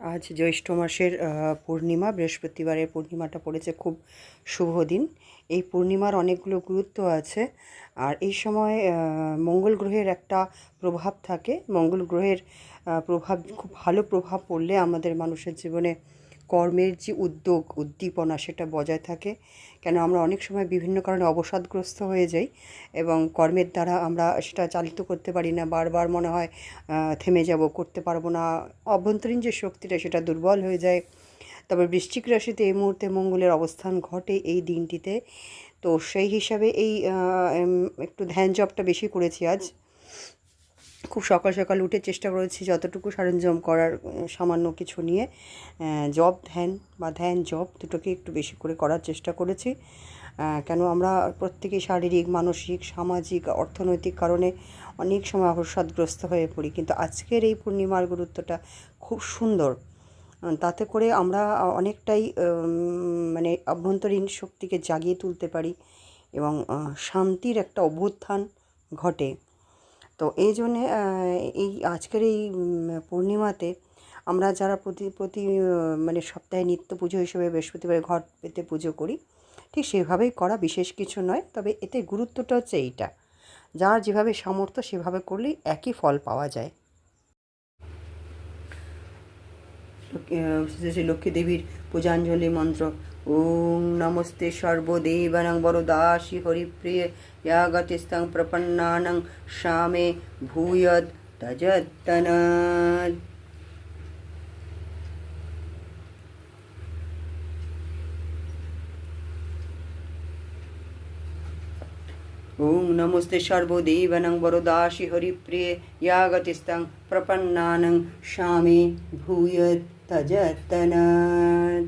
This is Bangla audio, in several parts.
আজ জ্যৈষ্ঠ মাসের পূর্ণিমা, বৃহস্পতিবারের পূর্ণিমাটা পড়েছে খুব শুভ দিন। এই পূর্ণিমার অনেকগুলো গুরুত্ব আছে। আর এই সময় মঙ্গল গ্রহের একটা প্রভাব থাকে। মঙ্গল গ্রহের প্রভাব, খুব ভালো প্রভাব পড়লে আমাদের মানুষের জীবনে কর্মের যে উদ্যোগ, উদ্দীপনা সেটা বজায় থাকে। কেন আমরা অনেক সময় বিভিন্ন কারণে অবসাদগ্রস্ত হয়ে যাই এবং কর্মের দ্বারা আমরা সেটা চালিত করতে পারি না, বারবার মনে হয় থেমে যাব, করতে পারব না। অভ্যন্তরীণ যে শক্তিটা সেটা দুর্বল হয়ে যায়। তবে বৃশ্চিক রাশিতে এই মুহূর্তে মঙ্গলের অবস্থান ঘটে এই দিনটিতে। তো সেই হিসাবে এই একটু ধ্যান জবটা বেশি করেছি আজ। খুব সকাল সকাল উঠে চেষ্টা করেছি যতটুকু সরঞ্জাম করার সামান্য কিছু নিয়ে জব ধ্যান বা ধ্যান জব দুটোকে একটু বেশি করে করার চেষ্টা করেছি। কেন আমরা প্রত্যেকেই শারীরিক, মানসিক, সামাজিক, অর্থনৈতিক কারণে অনেক সময় অবসাদগ্রস্ত হয়ে পড়ি। কিন্তু আজকের এই পূর্ণিমার গুরুত্বটা খুব সুন্দর। তাতে করে আমরা অনেকটাই মানে অভ্যন্তরীণ শক্তিকে জাগিয়ে তুলতে পারি এবং শান্তির একটা অভ্যুত্থান ঘটে। তো এই জন্যে এই আজকের এই পূর্ণিমাতে আমরা যারা প্রতি প্রতি মানে সপ্তাহে নিত্য পুজো হিসেবে বৃহস্পতিবার ঘট পেতে পুজো করি, ঠিক সেভাবেই করা বিশেষ কিছু নয়, তবে এতে গুরুত্বটা হচ্ছে এইটা। যার যেভাবে সামর্থ্য সেভাবে করলেই একই ফল পাওয়া যায়। শ্রী লক্ষ্মী দেবীর পূজাঞ্জলি মন্ত্র সর্বদেবানাং বরদাসি হরিপ্রিয়ে ইয়া গতিস্তং প্রপন্নানাং শ্যামে ভূয়দ তজত্তনাদ ওং নমস্তে সর্বদেবানাং বরদাসি হরিপ্রিয়ে ইয়া গতিস্তং প্রপন্নানাং শ্যামে ভূয়দ তজত্তনাদ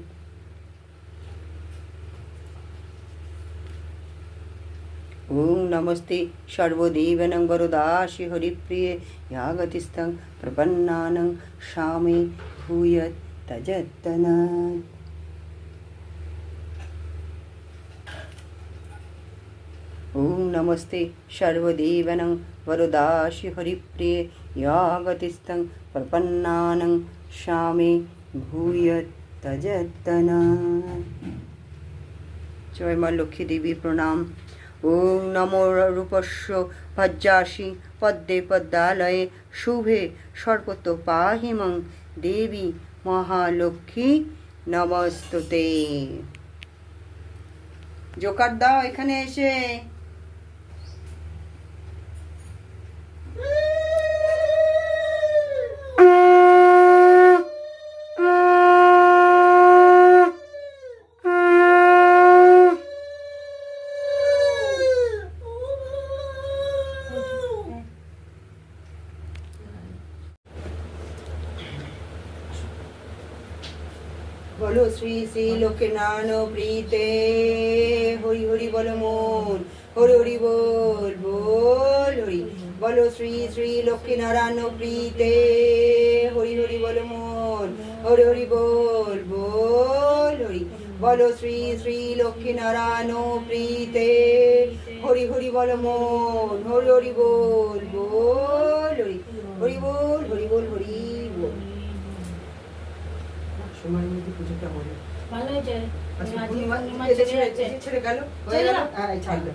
ওং নমস্তে সর্বদেবানাং বরদাসি হরিপ্রিয়ে ইয়া গতিস্তং প্রপন্নানাং শ্যামে ভূয়দ তজত্তনাদ ॐ नमस्ते सर्वदेवनं वरदासि हरिप्रिये या गतिस्थं प्रपन्नानं श्यामे ভূয়ত তজতনা জয় মা লক্ষ্মী দেবী প্রণাম ওম নমো রূপস্য ভজ্জাসি পদ্মে পদ্মালয়ে, শুভে সর্বত পাহিমং দেবী মহালক্ষ্মী, নমস্তুতে। জোকার দাও এখানে এসে। বলো শ্রী শ্রী লোকনারায়ণ প্রীতে। হরি হরি বল মন, হরি হরি বল বল হরি। বলো শ্রী শ্রী লক্ষ্মীনারায়ণ প্রীতে। হরি হরি বল মন, হরি হরি বল বল হরি। বলো শ্রী শ্রী লক্ষ্মীনারায়ণ প্রীতে। হরি হরি বল মন, হরি হরি বল বল হরি। হরি বল হরি বল হরি বল। সময়ের মধ্যে পুজোটা হলো। ভালো পূর্ণিমা ছেড়ে গেল হয়ে গেল গেল? হ্যাঁ ছাড়লো।